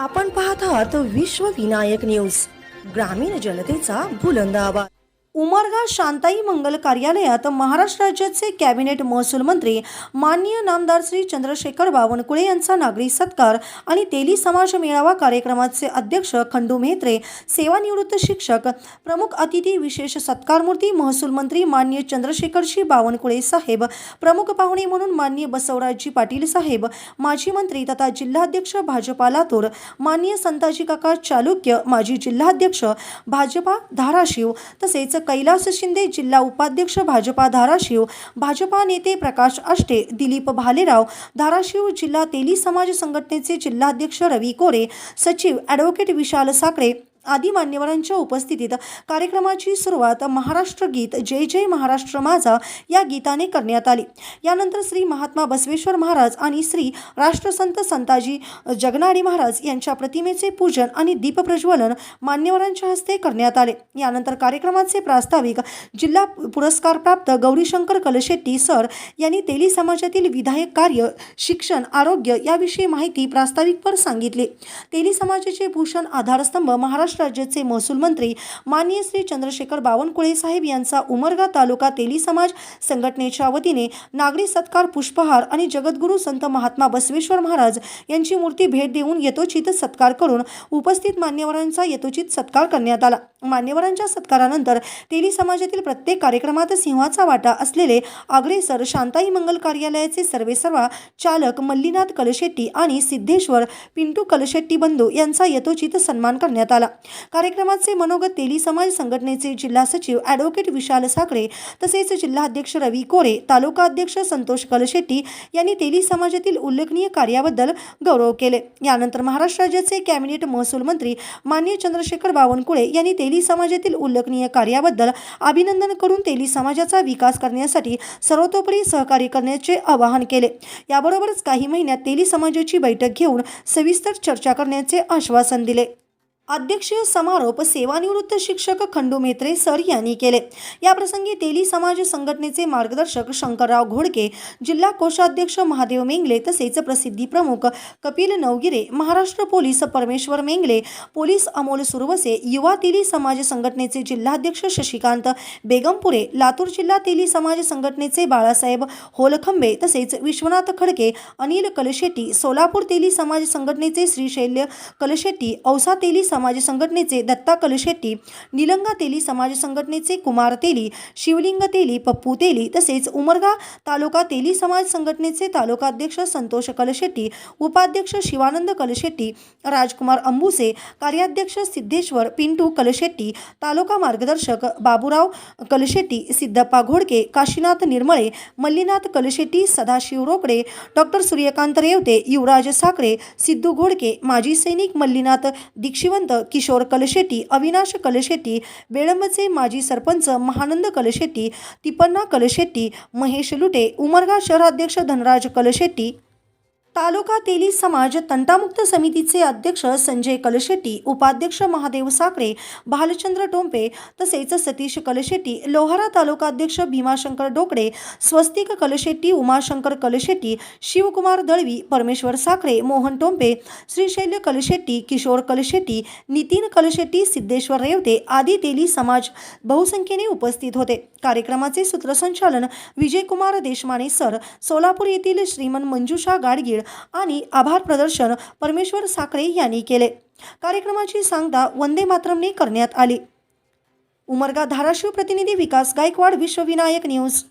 आपण पाहत आहात विश्व विनायक न्यूज ग्रामीण जनतेचा बुलंद आवाज. उमरगा शांताई मंगल कार्यालयात महाराष्ट्र राज्याचे कॅबिनेट महसूल मंत्री माननीय नामदार श्री चंद्रशेखर बावनकुळे यांचा नागरी सत्कार आणि तेली समाज मेळावा कार्यक्रमाचे अध्यक्ष खंडू मेहत्रे सेवानिवृत्त शिक्षक प्रमुख अतिथी विशेष सत्कारमूर्ती महसूल मंत्री माननीय चंद्रशेखरजी बावनकुळे साहेब प्रमुख पाहुणे म्हणून माननीय बसवराजजी पाटील साहेब माजी मंत्री तथा जिल्हाध्यक्ष भाजपा लातूर माननीय संताजी काका चालुक्य माजी जिल्हाध्यक्ष भाजपा धाराशिव तसेच कैलास शिंदे जिल्हा उपाध्यक्ष भाजपा धाराशिव भाजपा नेते प्रकाश आष्टे दिलीप भालेराव धाराशिव जिल्हा तेली समाज संघटनेचे जिल्हाध्यक्ष रवी कोरे सचिव ॲडव्होकेट विशाल साखरे आदी मान्यवरांच्या उपस्थितीत कार्यक्रमाची सुरुवात महाराष्ट्र गीत जय जय महाराष्ट्र माझा या गीताने करण्यात आली. यानंतर श्री महात्मा बसवेश्वर महाराज आणि श्री राष्ट्रसंत संताजी जगनाडी महाराज यांच्या प्रतिमेचे पूजन आणि दीपप्रज्वलन मान्यवरांच्या हस्ते करण्यात आले. यानंतर कार्यक्रमाचे प्रास्ताविक जिल्हा पुरस्कार प्राप्त गौरीशंकर कलशेट्टी सर यांनी तेली समाजातील विधायक कार्य शिक्षण आरोग्य याविषयी माहिती प्रास्ताविकवर सांगितली. तेली समाजाचे भूषण आधारस्तंभ महाराष्ट्र महाराष्ट्र राज्याचे महसूल मंत्री माननीय श्री चंद्रशेखर बावनकुळे साहेब यांचा उमरगा तालुका तेली समाज संघटनेच्या वतीने नागरी सत्कार पुष्पहार आणि जगद्गुरू संत महात्मा बसवेश्वर महाराज यांची मूर्ती भेट देऊन यथोचित सत्कार करून उपस्थित मान्यवरांचा यथोचित सत्कार करण्यात आला. मान्यवरांच्या सत्कारानंतर तेली समाजातील प्रत्येक कार्यक्रमात सिंहाचा वाटा असलेले अग्रेसर शांताई मंगल कार्यालयाचे सर्वेसर्वा चालक मल्लीनाथ कलशेट्टी आणि सिद्धेश्वर पिंटू कलशेट्टी बंधू यांचा यथोचित सन्मान करण्यात आला. कार्यक्रमाचे मनोगत तेली समाज संघटनेचे जिल्हा सचिव ॲडव्होकेट विशाल साखळे तसेच जिल्हाध्यक्ष रवी कोरे तालुका अध्यक्ष संतोष कलशेट्टी यांनी तेली समाजातील उल्लेखनीय कार्याबद्दल गौरव केले. यानंतर महाराष्ट्र राज्याचे कॅबिनेट महसूल मंत्री मान्य चंद्रशेखर बावनकुळे यांनी तेली समाजातील उल्लेखनीय कार्याबद्दल अभिनंदन करून तेली समाजाचा विकास करण्यासाठी सर्वतोपरी सहकार्य करण्याचे आवाहन केले. याबरोबरच काही महिन्यात तेली समाजाची बैठक घेऊन सविस्तर चर्चा करण्याचे आश्वासन दिले. अध्यक्षीय समारोप सेवानिवृत्त शिक्षक खंडू मेत्रे सर यांनी केले. याप्रसंगी तेली समाज संघटनेचे मार्गदर्शक शंकरराव घोडके जिल्हा कोषाध्यक्ष महादेव मेंगले तसेच प्रसिद्धी प्रमुख कपिल नवगिरे महाराष्ट्र पोलीस परमेश्वर मेंगले पोलीस अमोल सुरवसे युवा तेली समाज संघटनेचे जिल्हाध्यक्ष शशिकांत बेगमपुरे लातूर जिल्हा तेली समाज संघटनेचे बाळासाहेब होलखंबे तसेच विश्वनाथ खडके अनिल कलशेट्टी सोलापूर तेली समाज संघटनेचे श्रीशैल्य कलशेट्टी औसा तेली समाज समाज संघटनेचे दत्ता कलशेट्टी निलंगा तेली समाज संघटनेचे कुमार तेली शिवलिंग तेली पप्पू तेली तसेच उमरगा तालुका तेली समाज संघटनेचे तालुकाध्यक्ष संतोष कलशेट्टी उपाध्यक्ष शिवानंद कलशेट्टी राजकुमार अंबुसे कार्याध्यक्ष सिद्धेश्वर पिंटू कलशेट्टी तालुका मार्गदर्शक बाबूराव कलशेट्टी सिद्धप्पा घोडके काशीनाथ निर्मळे मल्लीनाथ कलशेट्टी सदाशिव रोकडे डॉक्टर सूर्यकांत रेवते युवराज साखरे सिद्धू घोडके माजी सैनिक मल्लीनाथ दीक्षिवंत किशोर कलशेटी अविनाश कलशेटी बेळंबचे माजी सरपंच महानंद कलशेट्टी तिपन्ना कलशेट्टी महेश लुटे उमरगा शहराध्यक्ष धनराज कलशेट्टी तालुका तेली समाज तंटामुक्त समितीचे अध्यक्ष संजय कलशेट्टी उपाध्यक्ष महादेव साखरे भालचंद्र टोंपे तसेच सतीश कलशेट्टी लोहारा तालुका अध्यक्ष भीमाशंकर डोकडे स्वस्तिक कलशेट्टी उमाशंकर कलशेट्टी शिवकुमार दळवी परमेश्वर साखरे मोहन टोंपे श्रीशैल्य कलशेट्टी किशोर कलशेट्टी नितीन कलशेट्टी सिद्धेश्वर रेवते आदी तेली समाज बहुसंख्येने उपस्थित होते. कार्यक्रमाचे सूत्रसंचालन विजयकुमार देशमाने सर सोलापूर येथील श्रीमन मंजुषा गाडगीळ आणि आभार प्रदर्शन परमेश्वर साखरे यांनी केले. कार्यक्रमाची सांगता वंदे मातरमने करण्यात आली. उमरगा धाराशिव प्रतिनिधी विकास गायकवाड विश्वविनायक न्यूज.